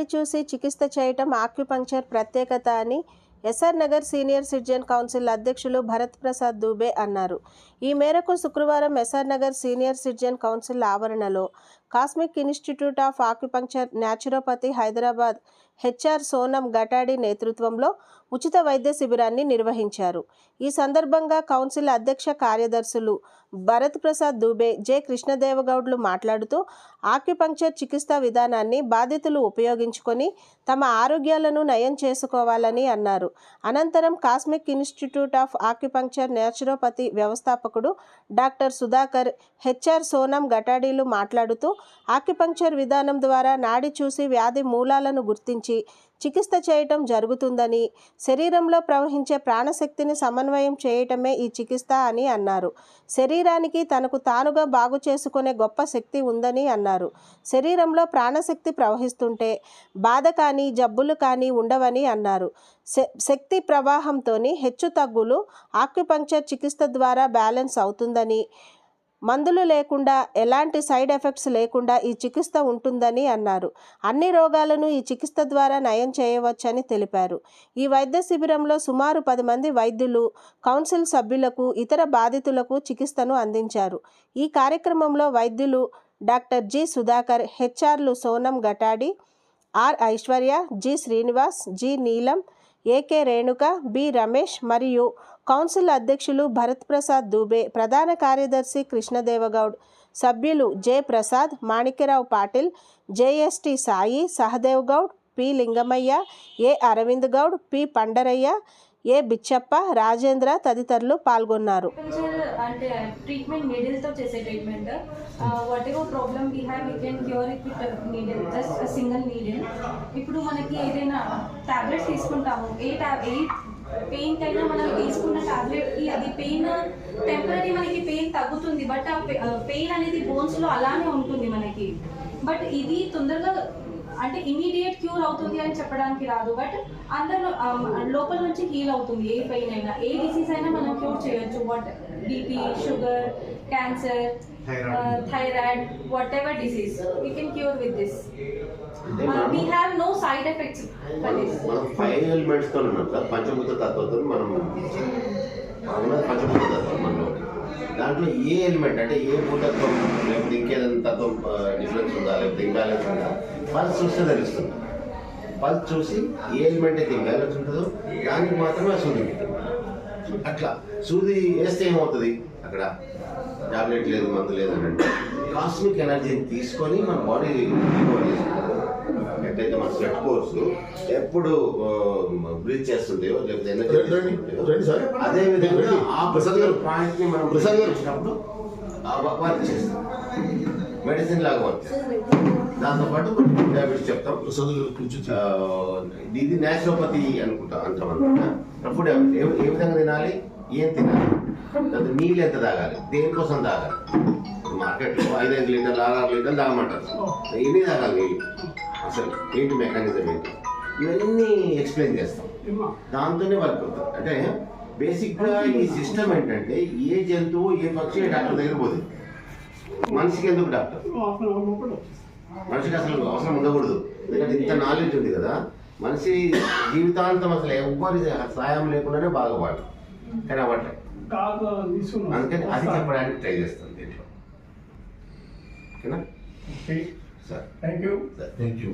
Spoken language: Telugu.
నాడి చూసి చికిత్స చేయటం ఆక్యుపంక్చర్ ప్రత్యేకత అని SR Nagar senior citizen council అధ్యక్షులు భరత్ ప్రసాద్ దూబే అన్నారు. ఈ మేరకు శుక్రవారం SR Nagar senior citizen council ఆవరణలో cosmic institute of acupuncture naturopathy Hyderabad HR Sonam Gatadi నేతృత్వంలో ఉచిత వైద్య శిబిరాన్ని నిర్వహించారు. ఈ సందర్భంగా కౌన్సిల్ అధ్యక్ష కార్యదర్శులు భరత్ ప్రసాద్ దుబే జె. కృష్ణదేవగౌడ్లు మాట్లాడుతూ ఆక్యుపంక్చర్ చికిత్సా విధానాన్ని బాధితులు ఉపయోగించుకొని తమ ఆరోగ్యాలను నయం చేసుకోవాలని అన్నారు. అనంతరం cosmic institute of acupuncture naturopathy వ్యవస్థాపకుడు డాక్టర్ సుధాకర్ హెచ్ఆర్ సోనం గటాడీలు మాట్లాడుతూ ఆక్యుపంక్చర్ విధానం ద్వారా నాడి చూసి వ్యాధి మూలాలను గుర్తించి చికిత్స చేయటం జరుగుతుందని శరీరంలో ప్రవహించే ప్రాణశక్తిని సమన్వయం చేయటమే ఈ చికిత్స అని అన్నారు. శరీరానికి తనకు తానుగా బాగు చేసుకునే గొప్ప శక్తి ఉందని అన్నారు. శరీరంలో ప్రాణశక్తి ప్రవహిస్తుంటే బాధ కానీ జబ్బులు కానీ ఉండవని అన్నారు. శ- శక్తి ప్రవాహంతో హెచ్చు తగ్గులు ఆక్యుపంక్చర్ చికిత్స ద్వారా బ్యాలెన్స్ అవుతుందని మందులు లేకుండా ఎలాంటి సైడ్ ఎఫెక్ట్స్ లేకుండా ఈ చికిత్స ఉంటుందని అన్నారు. అన్ని రోగాలను ఈ చికిత్స ద్వారా నయం చేయవచ్చని తెలిపారు. ఈ వైద్య శిబిరంలో సుమారు పది మంది వైద్యులు కౌన్సిల్ సభ్యులకు ఇతర బాధితులకు చికిత్సను అందించారు. ఈ కార్యక్రమంలో వైద్యులు doctor G Sudhakar హెచ్ఆర్లు Sonam Gatadi R Aishwarya G Srinivas G Neelam AK Renuka B Ramesh మరియు కౌన్సిల్ అధ్యక్షులు భరత్ ప్రసాద్ దూబే ప్రధాన కార్యదర్శి కృష్ణదేవగౌడ్ సభ్యులు J Prasad Manikyarao Patil JST Sai Sahadev Goud P Lingamaiah A Aravind Goud P Pandaraiah A Bichappa Rajendra తదితరులు పాల్గొన్నారు. అగ్రికల్చర్ అంటే ట్రీట్మెంట్ నీడిల్తో చేసే treatment whatever problem we have we can cure it with needle just single needle ఇప్పుడు మనకి ఏదైనా టాబ్లెట్స్ తీసుకుంటాము. ఏ ట్యాబ్ ఏ పెయిన్ కైనా మనం తీసుకున్న టాబ్లెట్కి అది పెయిన్ టెంపరీ మనకి పెయిన్ తగ్గుతుంది. బట్ ఆ పెయిన్ అనేది బోన్స్లో అలానే ఉంటుంది మనకి. బట్ ఇది తొందరగా అంటే ఇమీడియట్ క్యూర్ అవుతుంది అని చెప్పడానికి రాదు. బట్ అందరిలో లోపల నుంచి హీల్ అవుతుంది. ఏ పెయిన్ అయినా ఏ డిసీజ్ అయినా మనం క్యూర్ చేయొచ్చు. What BP sugar cancer thyroid whatever disease we can cure with this we have no side effects మనం ఫైవ్ ఎలిమెంట్స్తో ఉన్నాం సార్. పంచభూత తత్వంతో మనం అవునా పంచభూత మనలో దాంట్లో ఏ ఎలిమెంట్ అంటే ఏ భూతత్వం లేకపోతే ఇంకేదైనా తత్వం డిఫరెన్స్ ఉందా లేకపోతే ఇంబ్యాలెన్స్ ఉందా? పల్స్ చూస్తే తెలుస్తుంది. పల్స్ చూసి ఏ ఎలిమెంట్ అయితే ఇంబ్యాలెన్స్ ఉంటుందో దానికి మాత్రమే సూది అట్లా. సూది వేస్తే ఏమవుతుంది? అక్కడ టాబ్లెట్ లేదు మందు లేదు అని అంటే కాస్మిక్ ఎనర్జీని తీసుకొని మన బాడీ రికవర్ చేసుకుంటారు ఎట్లయితే మన స్వెట్ కోర్స్ ఎప్పుడు బ్రీత్ చేస్తుంటాయో లేకపోతే. అదే విధంగా. ఆ ప్రసాద్. పాయింట్ని మనం ప్రసాద్ గారు. చేసినప్పుడు వర్క్ చేస్తాం మెడిసిన్ లాగా వర్క్ దాంతో పాటు కొన్ని డయాబెటీస్ చెప్తాం ప్రసాద్ గారు ఇది నేచురోపతి అనుకుంటా అంటాం అనమాట ఫుడ్ ఏ ఏ విధంగా తినాలి ఏం తినాలి? లేకపోతే నీళ్ళు ఎంత తాగాలి? దేనికోసం తాగాలి? మార్కెట్లో ఐదు ఐదు లీటర్లు ఆరు ఆరు లీటర్లు తాగమంటారు. ఎన్ని తాగాలి నీళ్ళు? అసలు ఏంటి మెకానిజం ఏంటి? ఇవన్నీ ఎక్స్ప్లెయిన్ చేస్తాం. దాంతోనే వర్క్ అవుతుంది. అంటే బేసిక్గా ఈ సిస్టమ్ ఏంటంటే ఏ జంతువు ఏ పక్షి ఏ డాక్టర్ దగ్గర పోతుంది మనిషికి ఎందుకు డాక్టర్? మనిషికి అసలు అవసరం ఉండకూడదు. ఎందుకంటే ఇంత నాలెడ్జ్ ఉంది కదా. మనిషి జీవితాంతం అసలు ఎవ్వరి సాయం లేకుండానే బాగుపడు కానీ అవ్వట్లే అందుకని అది చెప్పడానికి ట్రై చేస్తాను దీంట్లో. ఓకేనా? Sir. Thank you. Sir. Thank you.